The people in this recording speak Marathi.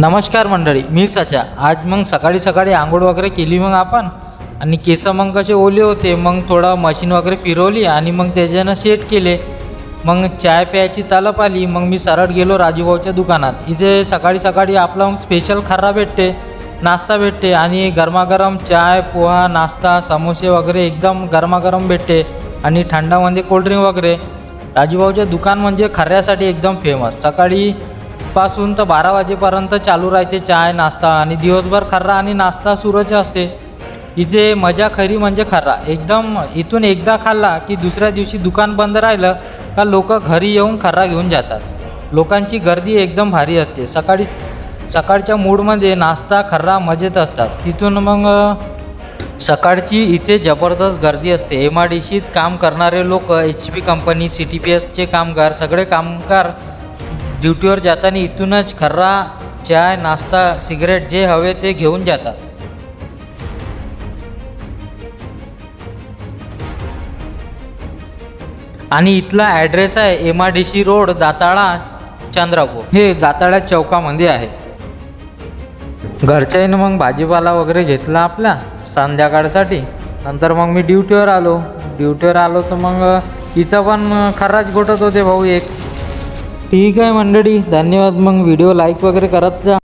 नमस्कार मंडळी मी सचा. आज मग सकाळी सकाळी आंघोळ वगैरे केली मग आपण? आणि केस मग कसे ओले होते मग थोडं मशीन वगैरे फिरवली आणि मग त्याच्यानं सेट केले. मग चाय प्यायची तलप आली मग मी सरळ गेलो राजूभाऊच्या दुकानात. इथे सकाळी सकाळी आपला मग स्पेशल खर्रा भेटते नाश्ता भेटते आणि गरमागरम चाय पोहा नाश्ता समोसे वगैरे एकदम गरमागरम भेटते आणि थंडामध्ये कोल्ड्रिंक वगैरे. राजूभाऊचे दुकान म्हणजे खऱ्यासाठी एकदम फेमस सकाळी पासून तर बारा वाजेपर्यंत चालू राहते चाय नाश्ता आणि दिवसभर खर्रा आणि नाश्ता सुरूच असते. इथे मजा खरी म्हणजे खर्रा. एकदम इथून एकदा खाल्ला की दुसऱ्या दिवशी दुकान बंद राहिलं का लोक घरी येऊन खर्रा घेऊन जातात. लोकांची गर्दी एकदम भारी असते. सकाळी सकाळच्या मूडमध्ये नाश्ता खर्रा मजेत असतात. तिथून मग सकाळची इथे जबरदस्त गर्दी असते. एम आय डी सीत काम करणारे लोक H P company C T P एसचे कामगार सगळे कामगार ड्युटीवर जाताना इथूनच खर्रा चाय नाश्ता सिगरेट जे हवे ते घेऊन जातात. आणि इथला ॲड्रेस आहे M I D C road Datala Chandrapur. हे दाताळा चौकामध्ये आहे. घरच्याईनं मग भाजीपाला वगैरे घेतला आपला संध्याकाळसाठी. नंतर मग मी ड्युटीवर आलो. ड्युटीवर आलो तर मग इथं पण खराच गोटत होते भाऊ एक. ठीक आहे मंडळी धन्यवाद. मग व्हिडिओ लाईक वगैरे करत जा.